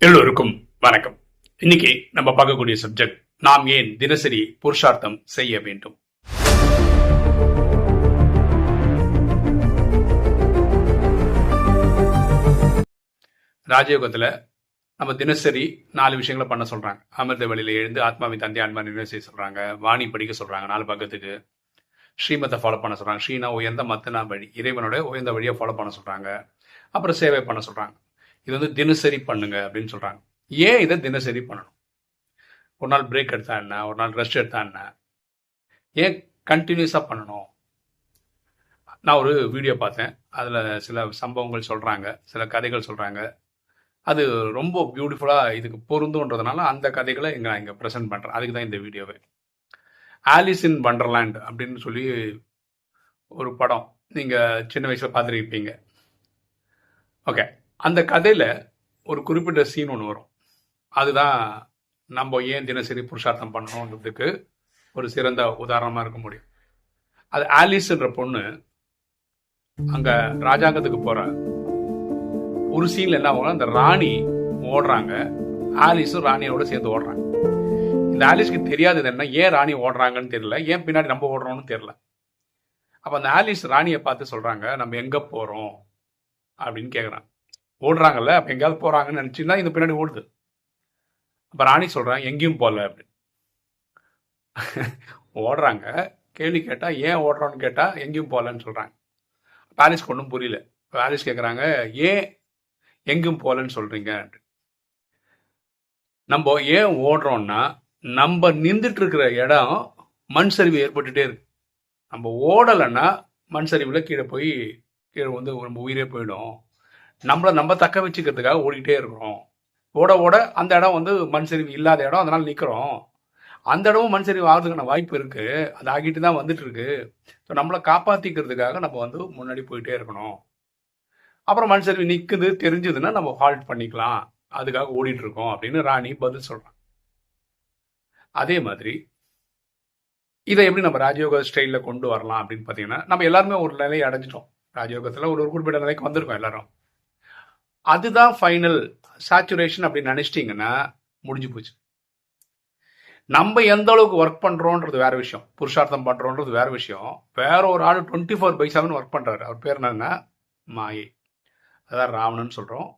எல்லோருக்கும் வணக்கம். இன்னைக்கு நம்ம பார்க்கக்கூடிய சப்ஜெக்ட் நாம் ஏன் தினசரி புருஷார்த்தம் செய்ய வேண்டும்? ராஜயோகத்துல நம்ம தினசரி நாலு விஷயங்களை பண்ண சொல்றாங்க. அமிர்த வழியில எழுந்து ஆத்மாவின் தந்தை ஆன்மா நினைவு செய்ய சொல்றாங்க. வாணி படிக்க சொல்றாங்க நாலு பக்கத்துக்கு. ஸ்ரீமத்தை ஃபாலோ பண்ண சொல்றாங்க. ஸ்ரீனா உயர்ந்த மத்தனா வழி இறைவனோட உயர்ந்த வழியை ஃபாலோ பண்ண சொல்றாங்க. அப்புறம் சேவை பண்ண சொல்றாங்க. இது வந்து தினசரி பண்ணுங்க அப்படின்னு சொல்றாங்க. ஏன் இதை தினசரி பண்ணணும்? ஒரு நாள் பிரேக் எடுத்தா என்ன? ஒரு நாள் ரெஸ்ட் எடுத்தா என்ன? ஏன் கண்டினியூஸாக பண்ணணும்? நான் ஒரு வீடியோ பார்த்தேன். அதில் சில சம்பவங்கள் சொல்கிறாங்க சில கதைகள் சொல்கிறாங்க அது ரொம்ப பியூட்டிஃபுல்லாக இதுக்கு பொருந்துன்றதுனால அந்த கதைகளை இங்கே நான் இங்கே ப்ரெசென்ட் பண்ணுறேன் அதுக்கு தான் இந்த வீடியோவே ஆலிஸ் இன் வண்டர்லேண்ட் அப்படின்னு சொல்லி ஒரு படம் நீங்கள் சின்ன வயசில் பார்த்துருப்பீங்க. ஓகே அந்த கதையில் ஒரு குறிப்பிட்ட சீன் ஒன்று வரும். அதுதான் நம்ம ஏன் தினசரி புருஷார்த்தம் பண்ணணுன்றதுக்கு ஒரு சிறந்த உதாரணமாக இருக்க முடியும். அது ஆலிஸ்ன்ற பொண்ணு அங்கே ராஜாங்கத்துக்கு போகிற ஒரு சீனில் என்ன ஆகும் அந்த ராணி ஓடுறாங்க. ஆலிஸும் ராணியோட சேர்ந்து ஓடுறாங்க. இந்த ஆலிஸ்க்கு தெரியாதது என்ன? ஏன் ராணி ஓடுறாங்கன்னு தெரியல. ஏன் பின்னாடி நம்ம ஓடுறோம்னு தெரியல. அப்போ அந்த ஆலிஸ் ராணியை பார்த்து சொல்கிறாங்க நம்ம எங்கே போகிறோம் அப்படின்னு கேட்குறாங்க ஓடுறாங்கல்ல அப்போ எங்கேயாவது போகிறாங்கன்னு நினச்சின்னா இந்த பின்னாடி ஓடுது. அப்போ ராணி சொல்கிறாங்க எங்கேயும் போகல அப்படின்னு. ஓடுறாங்க. கேள்வி கேட்டால் ஏன் ஓடுறோன்னு கேட்டால் எங்கேயும் போகலன்னு சொல்கிறாங்க பாரிஸ்க்கு ஒன்றும் புரியல. பாரிஸ் கேட்குறாங்க ஏன் எங்கேயும் போகலன்னு சொல்கிறீங்க நம்ம ஏன் ஓடுறோம்னா நம்ம நின்றுட்டு இருக்கிற இடம் மண் சரிவு ஏற்பட்டுட்டே இருக்கு. நம்ம ஓடலைன்னா மண் சரிவில் கீழே போய் கீழே வந்து நம்ம உயிரே போயிடும். நம்மளை நம்ம தக்க வச்சுக்கிறதுக்காக ஓடிக்கிட்டே இருக்கிறோம். ஓட ஓட அந்த இடம் வந்து மண் சரிவு இல்லாத இடம் அதனால் நிற்கிறோம் அந்த இடமும் மண் சரிவு ஆகிறதுக்கான வாய்ப்பு இருக்குது அது ஆகிட்டு தான் வந்துட்டு இருக்கு ஸோ நம்மளை காப்பாற்றிக்கிறதுக்காக நம்ம வந்து முன்னாடி போயிட்டே இருக்கணும். அப்புறம் மண் சரிவு நிற்குது தெரிஞ்சதுன்னா நம்ம ஹால்ட் பண்ணிக்கலாம். அதுக்காக ஓடிட்டு இருக்கோம் அப்படின்னு ராணி பதில் சொல்கிறான் அதே மாதிரி இதை எப்படி நம்ம ராஜயோக ஸ்டைலில் கொண்டு வரலாம் அப்படின்னு பார்த்தீங்கன்னா நம்ம எல்லாருமே ஒரு நிலையை அடைஞ்சிட்டோம். ராஜயோகத்தில் ஒரு ஒரு குறிப்பிட்ட நிலைக்கு வந்திருக்கோம் எல்லாரும். அதுதான் ஃபைனல் சாச்சுரேஷன் அப்படின்னு நினைச்சிட்டிங்கன்னா முடிஞ்சு போச்சு. நம்ம எந்த அளவுக்கு ஒர்க் பண்ணுறோன்றது வேற விஷயம். புருஷார்த்தம் பண்ணுறோன்றது வேற விஷயம். வேற ஒரு ஆள் twenty four by seven work பண்ணுறாரு அவர் பேர் என்னன்னா மாயை. அதான் ராவணன் சொல்கிறோம்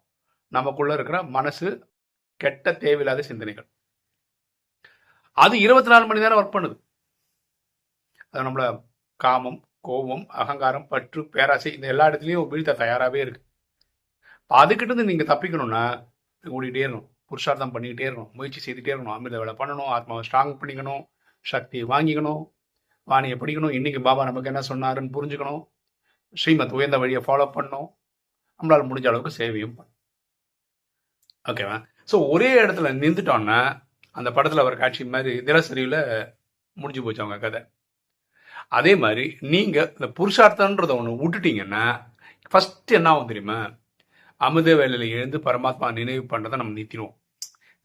நமக்குள்ளே இருக்கிற மனசு கெட்ட தேவையில்லாத சிந்தனைகள். அது இருபத்தி நாலு மணி நேரம் ஒர்க் பண்ணுது. அது நம்மளை காமம் கோபம் அகங்காரம் பற்று பேராசை இந்த எல்லா இடத்துலையும் வீழ்த்த தயாராகவே இருக்குது அதுக்கிட்ட இருந்து நீங்கள் தப்பிக்கணும்னா ஓடிக்கிட்டே இருக்கணும். புருஷார்த்தம் பண்ணிக்கிட்டே இருக்கணும். முயற்சி செய்துட்டே இருக்கணும். அமிர்த வேலை பண்ணணும். ஆத்மாவை ஸ்ட்ராங் பண்ணிக்கணும். சக்தியை வாங்கிக்கணும். வாணியை படிக்கணும். இன்னைக்கு பாபா நமக்கு என்ன சொன்னாருன்னு புரிஞ்சுக்கணும். ஸ்ரீமத் உயர்ந்த வழியை ஃபாலோ பண்ணணும். நம்மளால் முடிஞ்ச அளவுக்கு சேவையும் பண்ணணும். ஓகேவா ஸோ ஒரே இடத்துல நின்றுட்டோன்னா அந்த படத்தில் வர காட்சி மாதிரி தினசரியில் முடிஞ்சு போச்சு அவங்க கதை. அதே மாதிரி நீங்கள் இந்த புருஷார்த்தன்றதை ஒன்று விட்டுட்டீங்கன்னா ஃபஸ்ட்டு என்ன ஆகும் தெரியுமா? அமிர்த வேலையில் எழுந்து பரமாத்மா நினைவு பண்ணுறதை நம்ம நிறுத்திடுவோம்.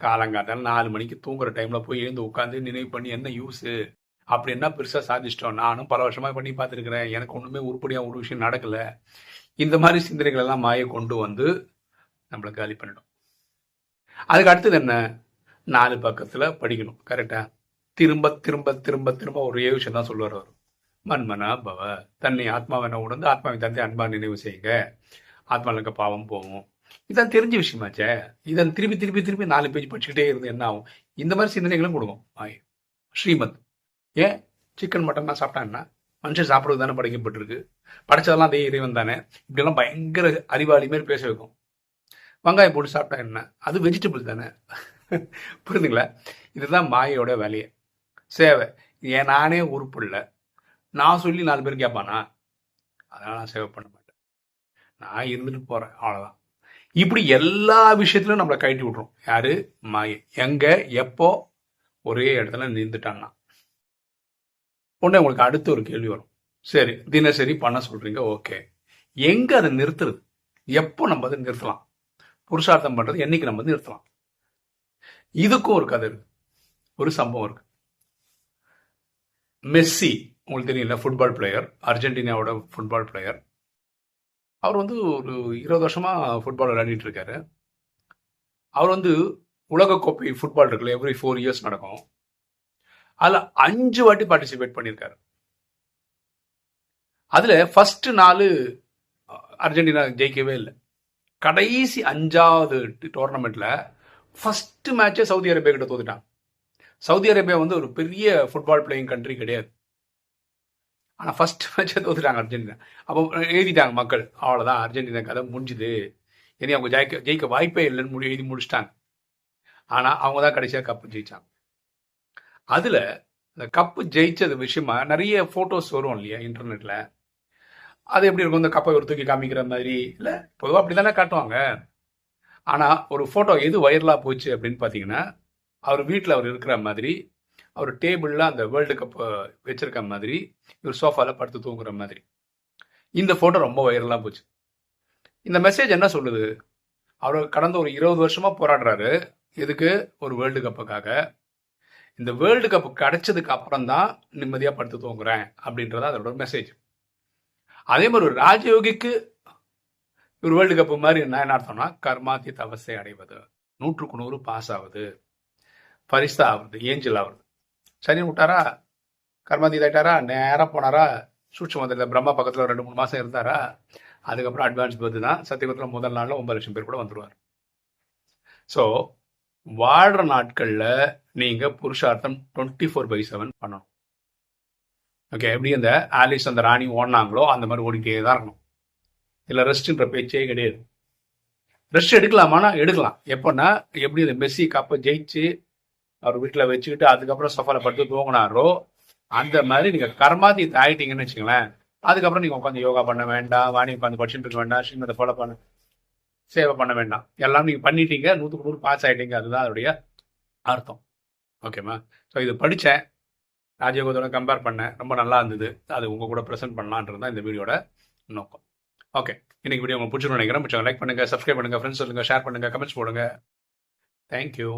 காலங்காத்தால நாலு மணிக்கு தூங்குற டைம்ல போய் எழுந்து உட்காந்து நினைவு பண்ணி என்ன யூஸு அப்படி என்ன பெருசாக சாதிச்சிட்டோம்? நானும் பல வருஷமா பண்ணி பார்த்துருக்கிறேன். எனக்கு ஒன்றுமே உருப்படியாக ஒரு விஷயம் நடக்கல. இந்த மாதிரி சிந்தனைகள் எல்லாம் மாய கொண்டு வந்து நம்மளை காலி பண்ணிடும். அதுக்கு அடுத்தது என்ன? நாலு பக்கத்தில் படிக்கணும். கரெக்டாக திரும்ப திரும்ப திரும்ப திரும்ப ஒரே விஷயம் தான் சொல்லுவார் அவர். மன்மனா பவ தன்னை ஆத்மாவனை உணர்ந்து ஆத்மாவின் தந்தை அன்பா நினைவு செய்யுங்க. ஆத்மாவுக்கு பாவம் போகும். இதான் தெரிஞ்ச விஷயமாச்சே. இதை திருப்பி திருப்பி திருப்பி நாலு பேஜ் படிச்சுக்கிட்டே இருந்து என்ன ஆகும்? இந்த மாதிரி சிந்தனைகளும் கொடுக்கும். ஸ்ரீமத். ஏன்? சிக்கன் மட்டன்லாம் சாப்பிட்டா என்ன? மனுஷன் சாப்பிடுறது தானே படைக்கப்பட்டிருக்கு. படைச்சதெல்லாம் அதே இறைவன் தானே. இப்படிலாம் பயங்கர அறிவாளி மாதிரி பேச வைக்கும். வெங்காயம் போட்டு சாப்பிட்டா என்ன? அது வெஜிடபிள் தானே. புரியுதுங்களா இதுதான் மாயோட வேலையை. சேவை. ஏன்? நானே உறுப்பு இல்லை. நான் சொல்லி நாலு பேர் கேட்பானா? அதனால் நான் சேவை பண்ண மாட்டேன். நான் இருந்துட்டு போறேன் அவ்வளவுதான். இப்படி எல்லா விஷயத்திலும் நம்மளை கழட்டி விட்றோம் யாரு? மாயை எங்க எப்போ? ஒரே இடத்துல நின்றுட்டான்னா உடனே உங்களுக்கு அடுத்து ஒரு கேள்வி வரும். சரி தினசரி பண்ண சொல்றீங்க ஓகே. எங்க அதை நிறுத்துறது? எப்போ நம்ம அதை நிறுத்தலாம்? புருஷார்த்தம் பண்றது என்னைக்கு நம்ம நிறுத்தலாம்? இதுக்கும் ஒரு கதை இருக்கு. ஒரு சம்பவம் இருக்கு. மெஸ்ஸி உங்களுக்கு தெரியல ஃபுட்பால் பிளேயர் அர்ஜென்டினாவோட ஃபுட்பால் பிளேயர் அவர் வந்து ஒரு இருபது வருஷமா ஃபுட்பால் விளையாடிட்டு இருக்காரு. அவர் வந்து உலகக்கோப்பை ஃபுட்பால் இருக்குல்ல எவ்ரி ஃபோர் இயர்ஸ் நடக்கும். அதில் அஞ்சு வாட்டி பார்ட்டிசிபேட் பண்ணியிருக்காரு. அதில் ஃபஸ்ட்டு நாலு அர்ஜென்டினா ஜெயிக்கவே இல்லை. கடைசி அஞ்சாவது டோர்னமெண்ட்டில் ஃபர்ஸ்ட் மேட்சே சவுதி அரேபியா கிட்ட தோத்துட்டான். சவுதி அரேபியா வந்து ஒரு பெரிய ஃபுட்பால் பிளேயிங் கண்ட்ரி கிடையாது. ஆனால் ஃபர்ஸ்ட் மேட்சே தோத்துட்டாங்க அர்ஜென்டினா. அப்போ எழுதிட்டாங்க மக்கள். அவ்வளோதான் அர்ஜென்டினா கதை முடிஞ்சுது. இனி அவங்க ஜெயிக்க ஜெயிக்க வாய்ப்பே இல்லைன்னு முடி எழுதி முடிச்சிட்டாங்க. ஆனால் அவங்க தான் கடைசியாக கப்பு ஜெயித்தாங்க அதில் இந்த கப்பு ஜெயிச்சது விஷயமா நிறைய ஃபோட்டோஸ் வரும் இல்லையா இன்டர்நெட்டில் அது எப்படி இருக்கும்? இந்த கப்பை ஒரு தூக்கி காமிக்கிற மாதிரி. இல்லை பொதுவாக அப்படி தானே காட்டுவாங்க. ஆனால் ஒரு ஃபோட்டோ எது வைரலாக போச்சு அப்படின்னு பார்த்தீங்கன்னா அவர் வீட்டில் அவர் இருக்கிற மாதிரி அவர் டேபிளில் அந்த வேர்ல்டு கப் வச்சிருக்க மாதிரி இவர் சோஃபாவில் படுத்து தூங்குற மாதிரி. இந்த ஃபோட்டோ ரொம்ப வைரலாக போச்சு. இந்த மெசேஜ் என்ன சொல்லுது? அவர் கடந்த ஒரு இருபது வருஷமாக போராடுறாரு. எதுக்கு? ஒரு வேர்ல்டு கப்புக்காக. இந்த வேர்ல்டு கப் கிடைச்சதுக்கு அப்புறம் தான் நிம்மதியாக படுத்து தூங்குறேன் அப்படின்றத அதோட மெசேஜ். அதே மாதிரி ஒரு ராஜயோகிக்கு ஒரு வேர்ல்டு கப்பு மாதிரி என்ன என்ன அர்த்தம்னா கர்மாத்தி தவசை அடைவது. நூற்றுக்கு நூறு பாஸ் ஆகுது பரிசா ஆகுது ஏஞ்சல் ஆகுது சனி விட்டாரா? கர்மாதி ஆயிட்டாரா நேராக போனாரா? சூட்சமத்தில் பிரம்மா பக்கத்தில் ரெண்டு மூணு மாதம் இருந்தாரா? அதுக்கப்புறம் அட்வான்ஸ் பர்த் தான். சத்தியகுத்தில் முதல் நாளில் ஒன்பது லட்சம் பேர் கூட வந்துடுவார் ஸோ வாழ்கிற நாட்களில் நீங்கள் புருஷார்த்தம் டுவெண்ட்டி ஃபோர் பை செவன் பண்ணணும். ஓகே எப்படி அந்த ஆலிஸ் அந்த ராணி ஓடினாங்களோ அந்த மாதிரி ஓடிக்கிட்டே தான் இருக்கணும். இல்லை ரெஸ்ட்டுன்ற பேச்சே கிடையாது. ரெஸ்ட் எடுக்கலாமானா எடுக்கலாம். எப்போன்னா எப்படி இந்த மெஸ்ஸி கப்பை ஜெயிச்சு அவர் வீட்டில் வச்சுக்கிட்டு அதுக்கப்புறம் சஃபால படுத்து தூங்கினாரோ அந்த மாதிரி நீங்கள் கர்மாதி ஆயிட்டீங்கன்னு வச்சுங்களேன் அதுக்கப்புறம் நீங்கள் உட்காந்து யோகா பண்ண வேண்டாம் வாணி உட்காந்து படிச்சுட்டு இருக்க வேண்டாம் ஸ்ரீமதை ஃபாலோ பண்ண சேவை பண்ண வேண்டாம். எல்லாம் நீங்கள் பண்ணிட்டீங்க நூற்றுக்கு நூறு பாஸ் ஆயிட்டீங்க அதுதான் அதோடைய அர்த்தம். ஓகேம்மா ஸோ இது படித்தேன் ராஜயோகத்தோட கம்பேர் பண்ணேன். ரொம்ப நல்லா இருந்தது. அது உங்கள் கூட ப்ரெசென்ட் பண்ணலான்றது தான் இந்த வீடியோட நோக்கம். ஓகே இன்னைக்கு வீடியோ உங்களுக்கு பிடிச்சிருன்னு நினைக்கிறேன். பிடிச்சவங்க லைக் பண்ணுங்கள் சப்ஸ்கிரைப் பண்ணுங்கள் ஃப்ரெண்ட்ஸ் சொல்லுங்கள் ஷேர் பண்ணுங்கள் கமெண்ட்ஸ் போடுங்க. தேங்க்யூ